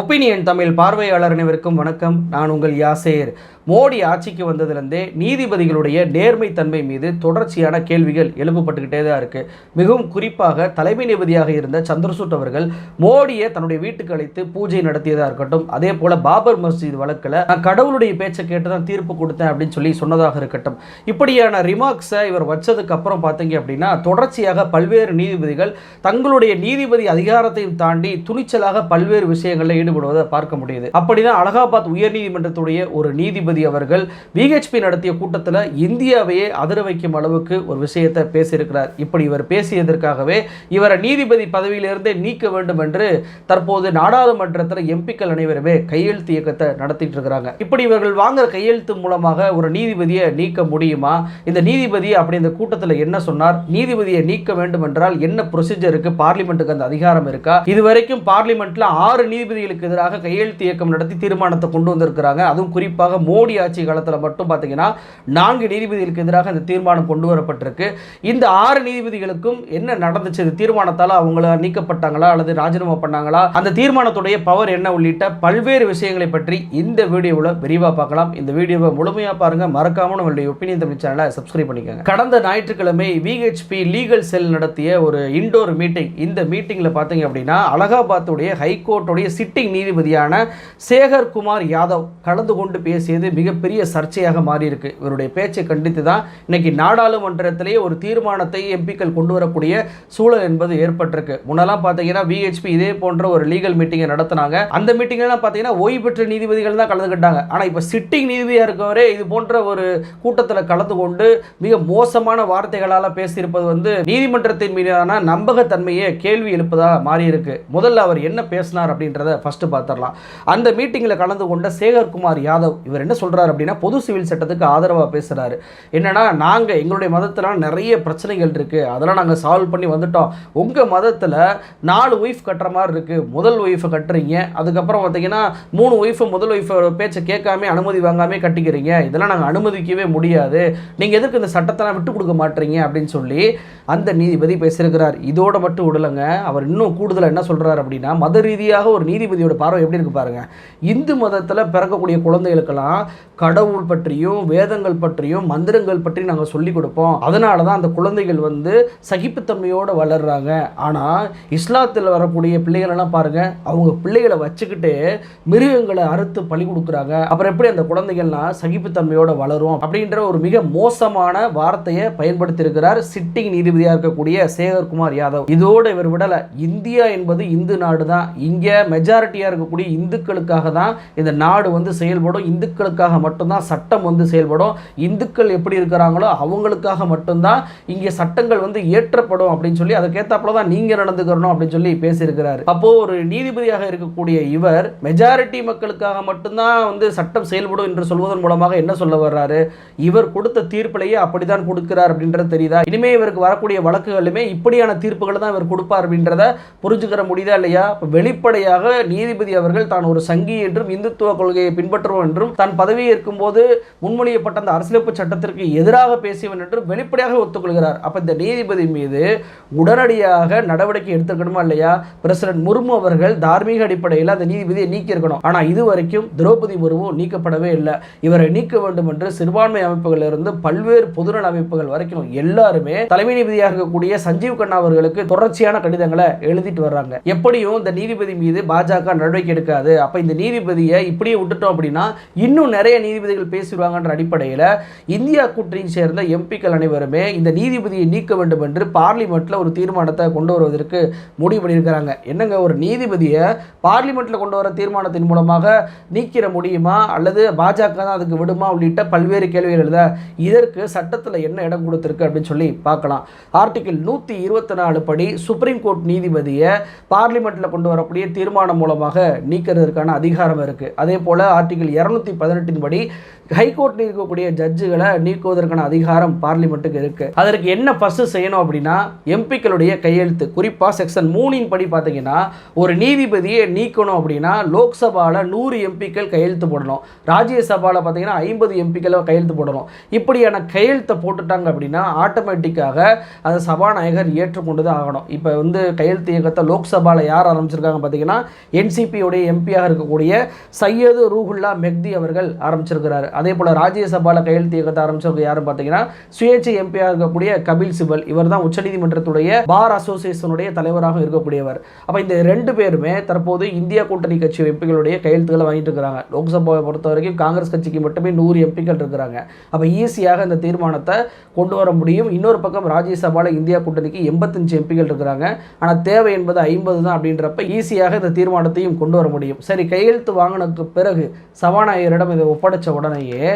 Opinion Tamil பார்வையாளர் அனைவருக்கும் வணக்கம். நான் உங்கள் யாசேர். மோடி ஆட்சிக்கு வந்ததிலிருந்தே நீதிபதிகளுடைய நேர்மைத்தன்மை மீது தொடர்ச்சியான கேள்விகள் எழுப்பப்பட்டுக்கிட்டே தான் இருக்குது மிகவும் குறிப்பாக தலைமை நீதிபதியாக இருந்த சந்திரசூட் அவர்கள் மோடியை தன்னுடைய வீட்டுக்கு அழைத்து பூஜை நடத்தியதாக இருக்கட்டும் அதே போல் பாபர் மஸ்ஜித் வழக்கில் நான் கடவுளுடைய பேச்சை கேட்டு தான் தீர்ப்பு கொடுத்தேன் அப்படின்னு சொல்லி சொன்னதாக இருக்கட்டும். இப்படியான ரிமார்க்ஸை இவர் வச்சதுக்கு அப்புறம் பார்த்தீங்க அப்படின்னா தொடர்ச்சியாக பல்வேறு நீதிபதிகள் தங்களுடைய நீதிபதி அதிகாரத்தையும் தாண்டி துணிச்சலாக பல்வேறு விஷயங்களில் ஈடுபடுவதை பார்க்க முடியுது. அப்படிதான் அலகாபாத் உயர்நீதிமன்றத்துடைய ஒரு நீதிபதி அவர்கள் பிஹெச்பி நடத்திய கூட்டத்தில் இந்தியாவையே அதிர வைக்கும் அளவுக்கு ஒரு விஷயத்தை பேசியிருக்கிறார். இப்படி இவர் பேசியதற்காகவே இவரை நீதிபதி பதவியிலிருந்தே நீக்க வேண்டும் என்று தற்போது நாடாளுமன்றத்தில் எம்பிக்கள் அனைவருமே கையெழுத்து இயக்கத்தை நடத்திட்டு இருக்கிறாங்க. இப்படி இவர்கள் வாங்குற கையெழுத்து மூலமாக ஒரு நீதிபதியை நீக்க முடியுமா? இந்த நீதிபதி அப்படி இந்த கூட்டத்தில் என்ன சொன்னார்? நீதிபதியை நீக்க வேண்டும் என்றால் என்ன ப்ரொசீஜருக்கு பார்லிமெண்ட்டுக்கு அந்த அதிகாரம் இருக்கா? இதுவரைக்கும் பார்லிமெண்ட்ல ஆறு நீதிபதிகள் அரசியலுக்கு எதிராக கையெழுத்து இயக்கம் நடத்தி தீர்மானத்தை கொண்டு வந்திருக்கிறாங்க. அதுவும் குறிப்பாக மோடி ஆட்சி காலத்தில் மட்டும் பார்த்தீங்கன்னா நான்கு நீதிபதிகளுக்கு எதிராக இந்த தீர்மானம் கொண்டு வரப்பட்டிருக்கு. இந்த ஆறு நீதிபதிகளுக்கும் என்ன நடந்துச்சு? இந்த தீர்மானத்தால் அவங்கள நீக்கப்பட்டாங்களா? அல்லது ராஜினாமா பண்ணாங்களா? அந்த தீர்மானத்துடைய பவர் என்ன? உள்ளிட்ட பல்வேறு விஷயங்களை பற்றி இந்த வீடியோவில் விரிவாக பார்க்கலாம். இந்த வீடியோவை முழுமையாக பாருங்க. மறக்காமல் நம்மளுடைய ஒப்பீனியன் தமிழ் சேனலை சப்ஸ்கிரைப் பண்ணிக்கோங்க. கடந்த ஞாயிற்றுக்கிழமை விஹெச்பி லீகல் செல் நடத்திய ஒரு இண்டோர் மீட்டிங் இந்த மீட்டிங்கில் பார்த்தீங்க அப்படின்னா அலகாபாத்துடைய ஹைகோர்ட்டுடைய சிட்டிங் நீதிபதியான சேகர்குமார் யாதவ் கலந்து கொண்டு பேசியது மிகப்பெரிய சர்ச்சையாக மாறியிருக்கு. இவருடைய பேச்சை கண்டித்து தான் இன்னைக்கு நாடாளுமன்றத்திலேயே ஒரு தீர்மானத்தை எம்பிக்கள் கொண்டு வரக்கூடிய சூழல் என்பது ஏற்பட்டிருக்கு. முன்னெல்லாம் பார்த்தீங்கன்னா விஹெச்பி இதே போன்ற ஒரு லீகல் மீட்டிங்கை நடத்தினாங்க. அந்த மீட்டிங்லாம் பார்த்தீங்கன்னா ஓய்வு பெற்ற நீதிபதிகள் தான் கலந்துக்கிட்டாங்க. ஆனால் இப்போ சிட்டிங் நீதிபதியாக இருக்கவரே இது போன்ற ஒரு கூட்டத்தில் கலந்து கொண்டு மிக மோசமான வார்த்தைகளால் பேசியிருப்பது வந்து நீதிமன்றத்தின் மீதான நம்பகத்தன்மையை கேள்வி எழுப்பதாக மாறியிருக்கு. முதல்ல அவர் என்ன பேசினார் அப்படின்றத ஃபஸ்ட்டு பார்த்துடலாம். அந்த மீட்டிங்கில் கலந்து கொண்ட சேகர்குமார் யாதவ் இவர் என்ன சொல்கிறார் அப்படின்னா பொது சிவில் சட்டத்துக்கு ஆதரவாக பேசுகிறாரு என்னென்னா நாங்கள் எங்களுடைய மதத்தில் நிறைய பிரச்சனைகள் இருக்குது அதெல்லாம் நாங்கள் சால்வ் பண்ணி வந்துட்டோம். உங்கள் மதத்தில் நாலு ஒய்ஃப் கட்டுற மாதிரி இருக்குது முதல் ஒய்ஃபை கட்டுறீங்க. அதுக்கப்புறம் பார்த்தீங்கன்னா மூணு ஒய்ஃபை முதல் ஒய்ஃபை பேச்சை கேட்காம அனுமதி வாங்காமே கட்டிக்கிறீங்க. இதெல்லாம் நாங்கள் அனுமதிக்கவே முடியாது. நீங்கள் எதுக்கு இந்த சட்டத்தெல்லாம் விட்டு கொடுக்க மாட்டீங்க? அப்படின்னு சொல்லி அந்த நீதிபதி பேசியிருக்கிறார். இதோட மட்டும் விடலைங்க. அவர் இன்னும் கூடுதலாக என்ன சொல்கிறார் அப்படின்னா மத ரீதியாக ஒரு நீதிபதி நீதிபதியோட பார்வை எப்படி இருக்கு பாருங்க. இந்து மதத்தில் பிறக்கக்கூடிய குழந்தைகளுக்கெல்லாம் கடவுள் பற்றியும் வேதங்கள் பற்றியும் மந்திரங்கள் பற்றி நாங்கள் சொல்லிக் கொடுப்போம். அதனால தான் அந்த குழந்தைகள் வந்து சகிப்புத்தன்மையோடு வளர்றாங்க. ஆனால் இஸ்லாத்தில் வரக்கூடிய பிள்ளைகளெல்லாம் பாருங்க அவங்க பிள்ளைகளை வச்சுக்கிட்டு மிருகங்களை அறுத்து பழி கொடுக்குறாங்க. அப்புறம் எப்படி அந்த குழந்தைகள்லாம் சகிப்புத்தன்மையோடு வளரும் அப்படின்ற ஒரு மிக மோசமான வார்த்தையை பயன்படுத்தியிருக்கிறார் சிட்டிங் நீதிபதியாக இருக்கக்கூடிய சேகர்குமார் யாதவ். இதோடு இவர் விடலை இந்தியா என்பது இந்து நாடு தான் இங்கே மெஜாரிட்டியாக இருக்கக்கூடிய இந்துக்களுக்காக தான் இந்த நாடு வந்து செயல்படும். இந்துக்களுக்காக மட்டும்தான் சட்டம் வந்து செயல்படும். இந்துக்கள் எப்படி இருக்கிறாங்களோ அவங்களுக்காக மட்டும்தான் இங்கே சட்டங்கள் வந்து ஏற்றப்படும் அப்படின்னு சொல்லி அதுக்கேற்றாப்புல தான் நீங்கள் நடந்துக்கிறணும் அப்படின்னு சொல்லி பேசியிருக்கிறாரு. அப்போ ஒரு நீதிபதியாக இருக்கக்கூடிய இவர் மெஜாரிட்டி மக்களுக்காக மட்டும்தான் வந்து சட்டம் செயல்படும் என்று சொல்வதன் மூலமாக என்ன சொல்ல வர்றாரு? இவர் கொடுத்த தீர்ப்பிலேயே அப்படிதான் கொடுக்கிறார் அப்படின்றது தெரியுதா? இனிமே இவருக்கு வரக்கூடிய வழக்குகளுமே இப்படியான தீர்ப்புகளை தான் இவர் கொடுப்பார் அப்படின்றத புரிஞ்சுக்கிற முடியுதா இல்லையா? வெளிப்படையாக நீதிபதி அவர்கள் தான் ஒரு சங்கி என்றும் இந்துத்துவ கொள்கையை பின்பற்றுவோம் என்றும் தான் பதவி இருக்கும்போது முன்மொழியப்பட்ட அந்த அரசியலமைப்பு சட்டத்திற்கு எதிராக பேசியவன் என்றும் வெளிப்படையாக ஒத்துக்கொள்கிறார். அப்ப இந்த நீதிபதி மீது உடனடியாக நடவடிக்கை எடுத்துக்கணுமா இல்லையா? பிரசிடன்ட் முர்மு அவர்கள் தார்மீக அடிப்படையில் அந்த நீதிபதியை நீக்கியிருக்கணும். ஆனால் ஆனா இது வரைக்கும் திரௌபதி முர்மு நீக்கப்படவே இல்லை. இவரை நீக்க வேண்டும் என்று சிறுபான்மை அமைப்புகள் இருந்து பல்வேறு பொதுநல அமைப்புகள் வரைக்கும் எல்லாருமே தலைமை நீதிபதியாக இருக்கக்கூடிய சஞ்சீவ் கண்ணா அவர்களுக்கு தொடர்ச்சியான கடிதங்களை எழுதிட்டு வர்றாங்க. எப்படியும் இந்த நீதிபதி மீது பாஜக நடவடிக்கை எடுக்காது. அப்போ இந்த நீதிபதியை இப்படியே விட்டுட்டோம் அப்படின்னா இன்னும் நிறைய நீதிபதிகள் பேசிடுவாங்கன்ற அடிப்படையில் இந்தியா கூட்டணியை சேர்ந்த எம்பிக்கள் அனைவருமே இந்த நீதிபதியை நீக்க வேண்டும் என்று பார்லிமெண்ட்டில் ஒரு தீர்மானத்தை கொண்டு வருவதற்கு முடிவு பண்ணியிருக்கிறாங்க. என்னங்க ஒரு நீதிபதியை பார்லிமெண்ட்டில் கொண்டு வர தீர்மானத்தின் மூலமாக நீக்கிற முடியுமா? அல்லது பாஜக தான் அதுக்கு விடுமா? உள்ளிட்ட பல்வேறு கேள்விகள் எழுத இதற்கு சட்டத்தில் என்ன இடம் கொடுத்துருக்கு அப்படின்னு சொல்லி பார்க்கலாம். ஆர்டிகிள் நூற்றி இருபத்தி நாலு படி சுப்ரீம் கோர்ட் நீதிபதியை பார்லிமெண்ட்டில் கொண்டு வரக்கூடிய தீர்மானம் மூலம் மூலமாக நீக்கிறதுக்கான அதிகாரம் இருக்குது அதே போல் ஆர்டிகிள் இரநூத்தி பதினெட்டின் படி ஹைகோர்ட்டில் இருக்கக்கூடிய ஜட்ஜுகளை நீக்குவதற்கான அதிகாரம் பார்லிமெண்ட்டுக்கு இருக்குது அதற்கு என்ன ஃபஸ்ட்டு செய்யணும் அப்படின்னா எம்பிக்களுடைய கையெழுத்து. குறிப்பாக செக்ஷன் மூணின் படி பார்த்தீங்கன்னா ஒரு நீதிபதியை நீக்கணும் அப்படின்னா லோக்சபாவில் நூறு எம்பிக்கள் கையெழுத்து போடணும். ராஜ்யசபாவில் பார்த்தீங்கன்னா ஐம்பது எம்பிக்களை கையெழுத்து போடணும். இப்படியான கையெழுத்தை போட்டுட்டாங்க அப்படின்னா ஆட்டோமேட்டிக்காக அதை சபாநாயகர் ஏற்றுக்கொண்டு தான் ஆகணும். இப்போ வந்து கையெழுத்து இயக்கத்தை லோக்சபாவில் யார் ஆரம்பிச்சிருக்காங்க பார்த்தீங்கன்னா என்சிபியுடைய எம்பியாக இருக்கக்கூடிய சையது ரூஹுல்லா மெக்தி அவர்கள் ஆரம்பிச்சிருக்கிறாரு. அதே போல் ராஜ்யசபாவில் கையெழுத்து இயக்கத்தை ஆரம்பிச்சவங்க யாரும் பார்த்தீங்கன்னா சுயேட்சை எம்பியாக இருக்கக்கூடிய கபில் சிபல். இவர் தான் உச்சநீதிமன்றத்துடைய பார் அசோசியேஷனுடைய தலைவராக இருக்கக்கூடியவர். அப்போ இந்த ரெண்டு பேருமே தற்போது இந்தியா கூட்டணி கட்சி எம்பிகளுடைய கையெழுத்துக்களை வாங்கிட்டு இருக்கிறாங்க. லோக்சபாவை பொறுத்த வரைக்கும் காங்கிரஸ் கட்சிக்கு மட்டுமே நூறு எம்பிக்கள் இருக்கிறாங்க. அப்போ ஈஸியாக இந்த தீர்மானத்தை கொண்டு வர முடியும். இன்னொரு பக்கம் ராஜ்யசபாவில் இந்தியா கூட்டணிக்கு எண்பத்தஞ்சு எம்பிகள் இருக்கிறாங்க. ஆனால் தேவை என்பது ஐம்பது தான் அப்படின்றப்ப ஈஸியாக இந்த தீர்மானத்தை மாற்றத்தையும் கொண்டு வர முடியும். சரி கையெழுத்து வாங்கினதுக்கு பிறகு சபாநாயகரிடம் இதை ஒப்படைச்ச உடனேயே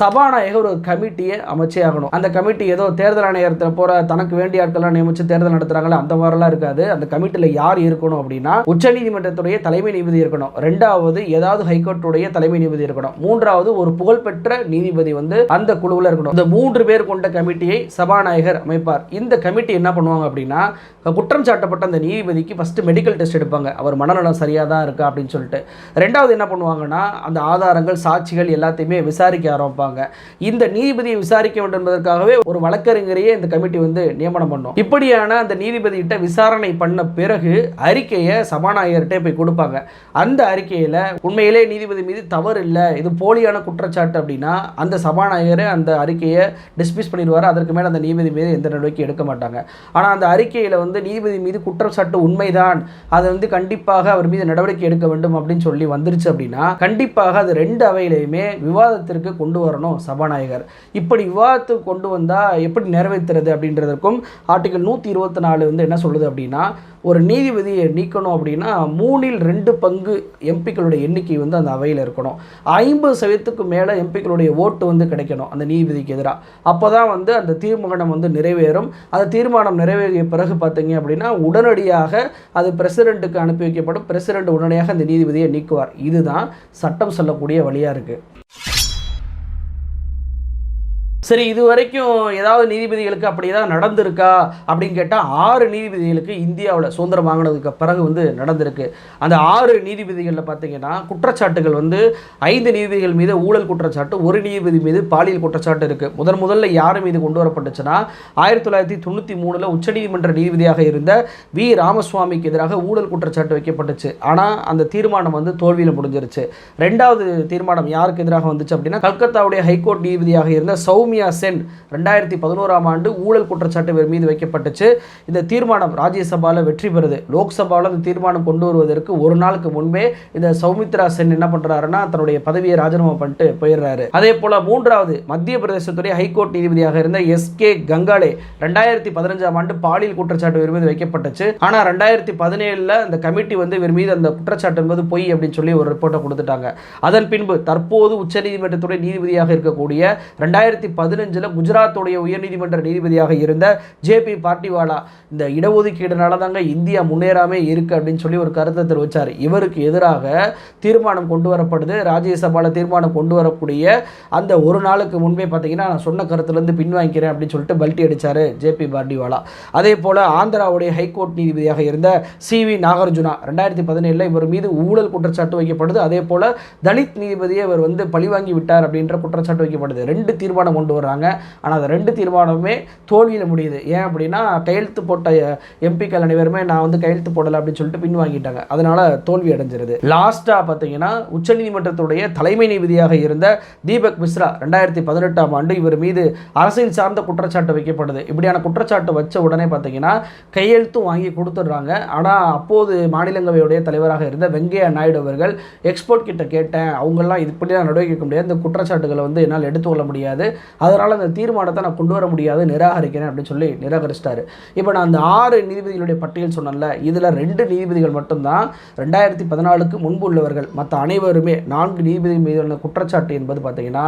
சபாநாயகர் ஒரு கமிட்டியை அமைச்சே ஆகணும். அந்த கமிட்டி ஏதோ தேர்தல் ஆணையத்தில் போகிற தனக்கு வேண்டிய ஆட்கள்லாம் நியமிச்சு தேர்தல் நடத்துகிறாங்களே அந்த மாதிரிலாம் இருக்காது. அந்த கமிட்டியில் யார் இருக்கணும் அப்படின்னா உச்சநீதிமன்றத்துடைய தலைமை நீதிபதி இருக்கணும். ரெண்டாவது ஏதாவது ஹைகோர்ட்டுடைய தலைமை நீதிபதி இருக்கணும். மூன்றாவது ஒரு புகழ்பெற்ற நீதிபதி வந்து அந்த குழுவில் இருக்கணும். இந்த மூன்று பேர் கொண்ட கமிட்டியை சபாநாயகர் அமைப்பார். இந்த கமிட்டி என்ன பண்ணுவாங்க அப்படின்னா குற்றம் சாட்டப்பட்ட அந்த நீதிபதிக்கு ஃபஸ்ட்டு மெடிக்கல் டெஸ்ட் எடுப்பாங்க. அவர் மனநலம் சரியாக தான் இருக்கா அப்படின்னு சொல்லிட்டு. ரெண்டாவது என்ன பண்ணுவாங்கன்னா அந்த ஆதாரங்கள் சாட்சிகள் எல்லாத்தையுமே விசாரிக்க ஆரம்பிப்பாங்க. இந்த நீதிபதியை விசாரிக்க வேண்டும் என்பதற்காகவே ஒரு வழக்கறிஞரையே இந்த கமிட்டி வந்து நியமனம் பண்ணும். இப்படியான அந்த நீதிபதியிட்ட விசாரணை பண்ண பிறகு அறிக்கையை சபாநாயகர்கிட்ட போய் கொடுப்பாங்க. அந்த அறிக்கையில் உண்மையிலே நீதிபதி மீது தவறு இல்லை. இது போலியான குற்றச்சாட்டு அப்படின்னா அந்த சபாநாயகர் அந்த அறிக்கையை டிஸ்மிஸ் பண்ணிடுவார். அதற்கு மேலே அந்த நீதிபதி மீது எந்த நடவடிக்கை எடுக்க மாட்டாங்க. ஆனால் அந்த அறிக்கையில் வந்து நீதிபதி மீது குற்றச்சாட்டு உண்மைதான். அதை வந்து கண்டிப்பாக அவர் மீது நடவடிக்கை எடுக்க வேண்டும் அப்படின்னு சொல்லி வந்துருச்சு அப்படின்னா கண்டிப்பாக அது ரெண்டு அவையிலையுமே விவாதத்திற்கு கொண்டு வரணும் சபாநாயகர். இப்படி விவாதத்துக்கு கொண்டு வந்தால் எப்படி நிறைவேற்றுறது அப்படின்றதற்கும் ஆர்டிகல் நூற்றி இருபத்தி நாலு வந்து என்ன சொல்லுது அப்படின்னா ஒரு நீதிபதியை நீக்கணும் அப்படின்னா மூணில் ரெண்டு பங்கு எம்பிக்களுடைய எண்ணிக்கை வந்து அந்த அவையில் இருக்கணும். ஐம்பது சதவீதத்துக்கு மேலே எம்பிக்களுடைய ஓட்டு வந்து கிடைக்கணும் அந்த நீதிபதிக்கு எதிராக அப்போ தான் வந்து அந்த தீர்மானம் வந்து நிறைவேறும். அந்த தீர்மானம் நிறைவேறிய பிறகு பார்த்தீங்க அப்படின்னா உடனடியாக அது பிரசிடெண்ட்டுக்கு அனுப்பி வைக்கப்படும். பிரசிடெண்ட் உடனடியாக அந்த நீதிபதியை நீக்குவார். இதுதான் சட்டம் சொல்லக்கூடிய வழியாக இருக்குது சரி இது வரைக்கும் ஏதாவது நீதிபதிகளுக்கு அப்படி ஏதாவது நடந்திருக்கா? அப்படின்னு கேட்டால் ஆறு நீதிபதிகளுக்கு இந்தியாவில் சுதந்திரம் வாங்கினதுக்கு பிறகு வந்து நடந்திருக்கு. அந்த ஆறு நீதிபதிகளில் பார்த்தீங்கன்னா குற்றச்சாட்டுகள் வந்து ஐந்து நீதிபதிகள் மீது ஊழல் குற்றச்சாட்டு ஒரு நீதிபதி மீது பாலியல் குற்றச்சாட்டு இருக்குது முதன் முதல்ல யார் மீது கொண்டு வரப்பட்டுச்சுன்னா ஆயிரத்தி தொள்ளாயிரத்தி தொண்ணூற்றி மூணில் உச்சநீதிமன்ற நீதிபதியாக இருந்த வி. ராமசுவாமிக்கு எதிராக ஊழல் குற்றச்சாட்டு வைக்கப்பட்டுச்சு. ஆனால் அந்த தீர்மானம் வந்து தோல்வியில் முடிஞ்சிருச்சு. ரெண்டாவது தீர்மானம் யாருக்கு எதிராக வந்துச்சு அப்படின்னா கல்கத்தாவுடைய ஹைகோர்ட் நீதிபதியாக இருந்த சௌமியா சென் ரெண்டாயிரத்தி பதினோராம் ஆண்டு ஊழல் குற்றச்சாட்டு இவர் மீது வைக்கப்பட்டுச்சு. இந்த தீர்மானம் ராஜ்யசபாவில் வெற்றி பெறுது. லோக்சபாவில் இந்த தீர்மானம் கொண்டு வருவதற்கு ஒரு நாளுக்கு முன்பே இந்த சௌமித்ரா சென் என்ன பண்ணுறாருன்னா தன்னுடைய பதவியை ராஜினாமா பண்ணிட்டு போயிடுறாரு. அதே போல் மூன்றாவது மத்திய பிரதேசத்துடைய ஹைகோர்ட் நீதிபதியாக இருந்த எஸ் கே கங்காலே ரெண்டாயிரத்தி பதினஞ்சாம் ஆண்டு பாலியல் குற்றச்சாட்டு இவர் மீது வைக்கப்பட்டுச்சு. ஆனால் ரெண்டாயிரத்தி பதினேழில் அந்த கமிட்டி வந்து இவர் மீது அந்த குற்றச்சாட்டு என்பது பொய் அப்படின்னு சொல்லி ஒரு ரிப்போர்ட்டை கொடுத்துட்டாங்க. அதன் பின்பு தற்போது உச்சநீதிமன்றத்துடைய நீதிபதியாக இருக்கக்கூடிய ரெண்டாயிரத்தி பதினஞ்சில் குஜராத்துடைய உயர்நீதிமன்ற நீதிபதியாக இருந்த ஜேபி பார்ட்டிவாலா இந்த இடஒதுக்கீடுனால தாங்க இந்தியா முன்னேறாமே இருக்கு அப்படின்னு சொல்லி ஒரு கருத்தை தெரிவித்தார் இவருக்கு எதிராக தீர்மானம் கொண்டு வரப்படுது. ராஜ்யசபாவில் தீர்மானம் கொண்டு வரக்கூடிய அந்த ஒரு நாளுக்கு முன்பே பார்த்தீங்கன்னா நான் சொன்ன கருத்துலேருந்து பின்வாங்கிக்கிறேன் அப்படின்னு சொல்லிட்டு பல்ட்டி அடித்தார் ஜேபி பார்டிவாலா அதே போல் ஆந்திராவுடைய ஹைகோர்ட் நீதிபதியாக இருந்த சி வி நாகார்ஜுனா ரெண்டாயிரத்தி பதினேழில் இவர் மீது ஊழல் குற்றச்சாட்டு வைக்கப்படுது. அதே போல் தலித் நீதிபதியை இவர் வந்து பழிவாங்கி விட்டார் அப்படின்ற குற்றச்சாட்டு வைக்கப்படுது. ரெண்டு தீர்மானம் கொண்டு வர்றாங்க. ஆனால் அந்த ரெண்டு தீர்மானமுமே தோல்வியில் முடியுது. ஏன் அப்படின்னா கையெழுத்து போட்ட எம்பிக்கள் அனைவருமே நான் வந்து கையெழுத்து போடலை அப்படின்னு சொல்லிட்டு பின்வாங்கிட்டாங்க அதனால் தோல்வி அடைஞ்சிருது. லாஸ்ட்டாக பார்த்தீங்கன்னா உச்சநீதிமன்றத்துடைய தலைமை நீதிபதியாக இருந்த தீபக் மிஸ்ரா ரெண்டாயிரத்தி பதினெட்டாம் ஆண்டு இவர் மீது அரசியல் சார்ந்த குற்றச்சாட்டு வைக்கப்படுது இப்படியான குற்றச்சாட்டு வச்ச உடனே பார்த்தீங்கன்னா கையெழுத்தும் வாங்கி கொடுத்துட்றாங்க. ஆனால் அப்போது மாநிலங்களவையுடைய தலைவராக இருந்த வெங்கையா நாயுடு அவர்கள் எக்ஸ்போர்ட் கிட்ட கேட்டேன். அவங்கெல்லாம் இப்படிலாம் நடவடிக்கை முடியாது. இந்த குற்றச்சாட்டுகளை வந்து என்னால் எடுத்துக்கொள்ள முடியாது. அதனால் அந்த தீர்மானத்தை நான் கொண்டு வர முடியாது நிராகரிக்கிறேன் அப்படின்னு சொல்லி நிராகரிச்சிட்டாரு. இப்போ நான் அந்த ஆறு நீதிபதிகளுடைய பட்டியல் சொன்னேன்ல இதில் ரெண்டு நீதிபதிகள் மட்டும்தான் ரெண்டாயிரத்தி பதினாலுக்கு முன்பு உள்ளவர்கள் மற்ற அனைவருமே நான்கு நீதிபதி மீதான குற்றச்சாட்டு என்பது பார்த்தீங்கன்னா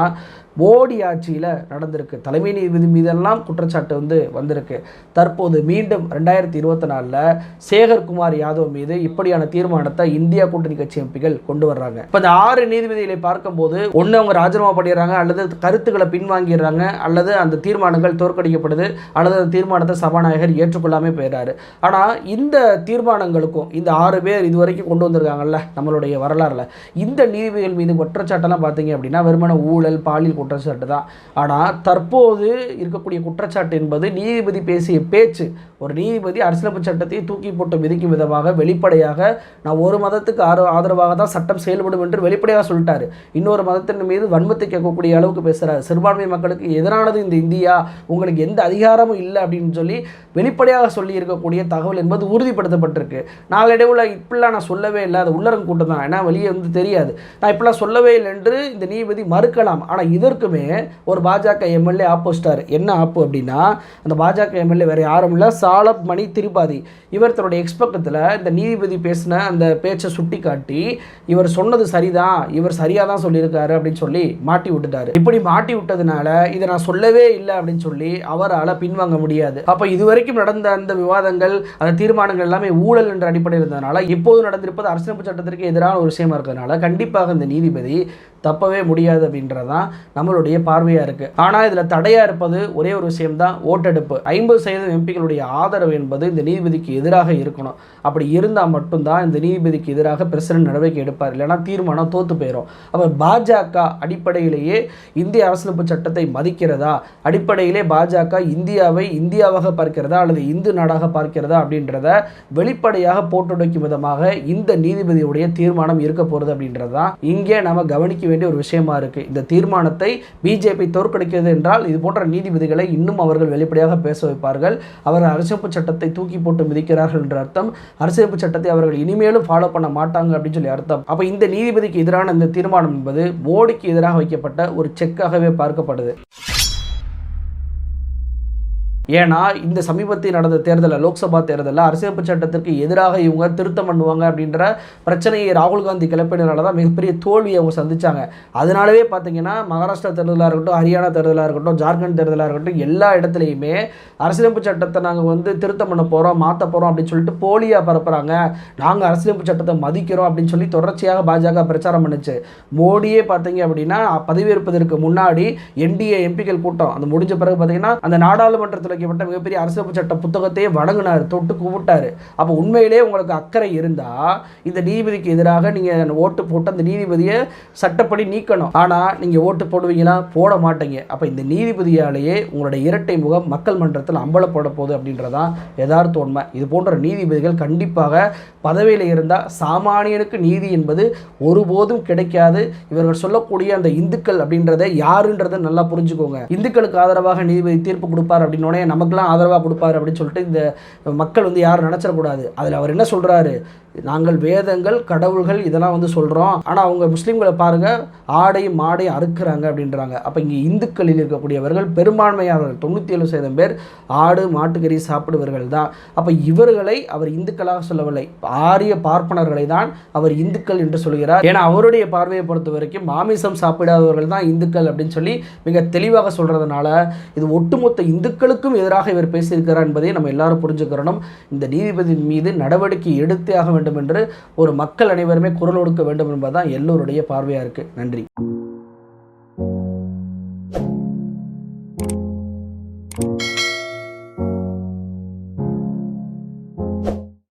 மோடி ஆட்சியில் நடந்திருக்கு. தலைமை நீதிபதி மீதெல்லாம் குற்றச்சாட்டு வந்து வந்திருக்கு. தற்போது மீண்டும் ரெண்டாயிரத்தி இருபத்தி நாலில் சேகர்குமார் யாதவ் மீது இப்படியான தீர்மானத்தை இந்தியா கூட்டணி கட்சி எம்பிகள் கொண்டு வர்றாங்க. இப்போ இந்த ஆறு நீதிபதிகளை பார்க்கும்போது ஒன்று அவங்க ராஜினாமா பண்ணிடுறாங்க அல்லது கருத்துக்களை பின்வாங்கிடுறாங்க. சொல்லிடுறாங்க அல்லது அந்த தீர்மானங்கள் தோற்கடிக்கப்படுது. அல்லது அந்த தீர்மானத்தை சபாநாயகர் ஏற்றுக்கொள்ளாமல் போயிடுறாரு ஆனால் இந்த தீர்மானங்களுக்கும் இந்த ஆறு பேர் இது வரைக்கும் கொண்டு வந்திருக்காங்கல்ல நம்மளுடைய வரலாறில் இந்த நீதிபதிகள் மீது குற்றச்சாட்டெல்லாம் பார்த்தீங்க அப்படின்னா வெறுமன ஊழல் பாலியல் குற்றச்சாட்டு தான். ஆனால் தற்போது இருக்கக்கூடிய குற்றச்சாட்டு என்பது நீதிபதி பேசிய பேச்சு. ஒரு நீதிபதி அரசியலமைப்பு சட்டத்தை தூக்கி போட்டு மிதிக்கும் விதமாக வெளிப்படையாக நான் ஒரு மதத்துக்கு ஆரோ ஆதரவாக தான் சட்டம் செயல்படும் என்று வெளிப்படையாக சொல்லிட்டாரு. இன்னொரு மதத்தின் மீது வன்மத்தை கேட்கக்கூடிய அளவுக்கு பேசுகிறார் சிறுபான்மை மக்களுக்கு எதிரானது இந்த இந்தியா உங்களுக்கு எந்த அதிகாரமும் இல்லை அப்படின்னு சொல்லி வெளிப்படையாக சொல்லி இருக்கக்கூடிய தகவல் என்பது உறுதிப்படுத்தப்பட்டிருக்கு. நாளடைவில் இப்படிலாம் நான் சொல்லவே இல்லை. அது உள்ளரங்க கூட்டம் தான். ஏன்னா வெளியே வந்து தெரியாது. நான் இப்படிலாம் சொல்லவே இல்லை என்று இந்த நீதிபதி மறுக்கலாம். ஆனால் இதற்குமே ஒரு பாஜக எம்எல்ஏ ஆப்போசிட்டார். என்ன ஆப்பு அப்படின்னா அந்த பாஜக எம்எல்ஏ வேறு யாரும் இல்லை சாலப் மணி திருப்பாதி இவர் தன்னுடைய எக்ஸ்பக்கத்தில் இந்த நீதிபதி பேசின அந்த பேச்சை சுட்டி காட்டி இவர் சொன்னது சரிதான் இவர் சரியாக தான் சொல்லியிருக்காரு அப்படின்னு சொல்லி மாட்டி விட்டுட்டாரு. இப்படி மாட்டி விட்டதுனால இதை நான் சொல்லவே இல்லை அப்படின்னு சொல்லி அவரால் பின்வாங்க முடியாது. அப்போ இதுவரைக்கும் நடந்த அந்த விவாதங்கள் அந்த தீர்மானங்கள் எல்லாமே ஊழல் என்ற அடிப்படையில் இருந்ததுனால இப்போது நடந்திருப்பது அரசியலமைப்பு சட்டத்திற்கு எதிரான ஒரு விஷயமா இருக்கிறதுனால கண்டிப்பாக இந்த நீதிபதி தப்பவே முடியாது அப்படின்றதான் நம்மளுடைய பார்வையாக இருக்குது ஆனால் இதில் தடையாக இருப்பது ஒரே ஒரு விஷயம்தான் ஓட்டெடுப்பு. ஐம்பது சதவீதம் எம்பிக்களுடைய ஆதரவு என்பது இந்த நீதிபதிக்கு எதிராக இருக்கணும். அப்படி இருந்தால் மட்டும்தான் இந்த நீதிபதிக்கு எதிராக பிரசிடன்ட் நடவடிக்கை எடுப்பார். இல்லைன்னா தீர்மானம் தோற்று போயிடும் அப்போ பாஜக அடிப்படையிலேயே இந்திய அரசியலமைப்பு சட்டத்தை மதிக்கிறதா? அடிப்படையிலே பாஜக இந்தியாவை இந்தியாவாக பார்க்கிறதா? அல்லது இந்து நாடாக பார்க்கிறதா? அப்படின்றத வெளிப்படையாக போட்டுடைக்கும் விதமாக இந்த நீதிபதியுடைய தீர்மானம் இருக்க போகிறது அப்படின்றது தான் இங்கே நம்ம கவனிக்க வேண்டிய ஒரு விஷயமா இருக்கு. இந்த தீர்மானத்தை பிஜேபி தோற்கடிக்கிறது என்றால் இது போன்ற நீதிபதிகளை இன்னும் அவர்கள் வெளிப்படையாக பேச வைப்பார்கள். அவர்கள் அரசியலமைப்பு சட்டத்தை தூக்கி போட்டு மிதிக்கிறார்கள் என்ற அர்த்தம். அரசியலமைப்பு சட்டத்தை அவர்கள் இனிமேலும் ஃபாலோ பண்ண மாட்டாங்க அப்படின்னு சொல்லி அர்த்தம். அப்போ இந்த நீதிபதிக்கு எதிரான இந்த தீர்மானம் என்பது மோடிக்கு எதிராக வைக்கப்பட்ட ஒரு செக்காகவே பார்க்கப்படுது. ஏன்னா இந்த சமீபத்தில் நடந்த தேர்தலில் லோக்சபா தேர்தலில் அரசியலமைப்பு சட்டத்திற்கு எதிராக இவங்க திருத்தம் பண்ணுவாங்க அப்படின்ற பிரச்சனையை ராகுல் காந்தி கிளப்பினனால தான் மிகப்பெரிய தோல்வியை அவங்க சந்தித்தாங்க அதனாலவே பார்த்தீங்கன்னா மகாராஷ்டிரா தேர்தலாக இருக்கட்டும் ஹரியானா தேர்தலாக இருக்கட்டும் ஜார்க்கண்ட் தேர்தலாக இருக்கட்டும் எல்லா இடத்துலையுமே அரசியலமைப்பு சட்டத்தை நாங்கள் வந்து திருத்தம் பண்ண போகிறோம் மாற்ற போகிறோம் அப்படின்னு சொல்லிட்டு போலியாக பரப்புகிறாங்க நாங்கள் அரசியலமைப்பு சட்டத்தை மதிக்கிறோம் அப்படின்னு சொல்லி தொடர்ச்சியாக பாஜக பிரச்சாரம் பண்ணுச்சு. மோடியே பார்த்தீங்க அப்படின்னா பதவியேற்பதற்கு முன்னாடி என்டிஏ எம்பிக்கள் கூட்டம் அந்த முடிஞ்ச பிறகு பார்த்தீங்கன்னா அந்த நாடாளுமன்றத்தில் வைக்கப்பட்ட மிகப்பெரிய அரசு சட்ட புத்தகத்தையே வணங்கினார் தொட்டு கூப்பிட்டார் அப்போ உண்மையிலே உங்களுக்கு அக்கறை இருந்தால் இந்த நீதிபதிக்கு எதிராக நீங்கள் ஓட்டு போட்டு அந்த நீதிபதியை சட்டப்படி நீக்கணும். ஆனால் நீங்கள் ஓட்டு போடுவீங்களா? போட மாட்டீங்க. அப்போ இந்த நீதிபதியாலேயே உங்களுடைய இரட்டை முகம் மக்கள் மன்றத்தில் அம்பலப்பட போகுது அப்படின்றதான் யதார்த்த உண்மை. இது போன்ற நீதிபதிகள் கண்டிப்பாக பதவியில் இருந்தால் சாமானியனுக்கு நீதி என்பது ஒருபோதும் கிடைக்காது. இவர்கள் சொல்லக்கூடிய அந்த இந்துக்கள் அப்படின்றத யாருன்றதை நல்லா புரிஞ்சுக்கோங்க. இந்துக்களுக்கு ஆதரவாக நீதிபதி தீர்ப்பு கொடுப்பார் அப்படின்னோடனே நமக்கெல்லாம் ஆதரவாக கொடுப்பாரு அப்படின்னு சொல்லிட்டு இந்த மக்கள் வந்து யாரும் நினச்சிடக்கூடாது. அதில் அவர் என்ன சொல்கிறாரு நாங்கள் வேதங்கள் கடவுள்கள் இதெல்லாம் வந்து சொல்கிறோம் ஆனால் அவங்க முஸ்லீம்களை பாருங்கள் ஆடையும் மாடையும் அறுக்கிறாங்க அப்படின்றாங்க. அப்போ இங்கே இந்துக்களில் இருக்கக்கூடியவர்கள் பெரும்பான்மையானவர்கள் தொண்ணூற்றி ஏழு சதவீதம் பேர் ஆடு மாட்டுக்கறி சாப்பிடுவர்கள் தான். அப்போ இவர்களை அவர் இந்துக்களாக சொல்லவில்லை. ஆரிய பார்ப்பனர்களை தான் அவர் இந்துக்கள் என்று சொல்கிறார். ஏன்னா அவருடைய பார்வையை பொறுத்த வரைக்கும் மாமிசம் சாப்பிடாதவர்கள் தான் இந்துக்கள் அப்படின்னு சொல்லி மிக தெளிவாக சொல்கிறதுனால இது ஒட்டுமொத்த இந்துக்களுக்கும் எதிராக இவர் பேசியிருக்கிறார் என்பதை நம்ம எல்லாரும் புரிஞ்சுக்கிறோம் இந்த நீதிபதி மீது நடவடிக்கை எடுத்தே ஆக வேண்டும். வேண்டும் என்று ஒரு மக்கள் அனைவருமே குரல் கொடுக்க வேண்டும் என்பதுதான் எல்லோருடைய பார்வையாக இருக்குது நன்றி.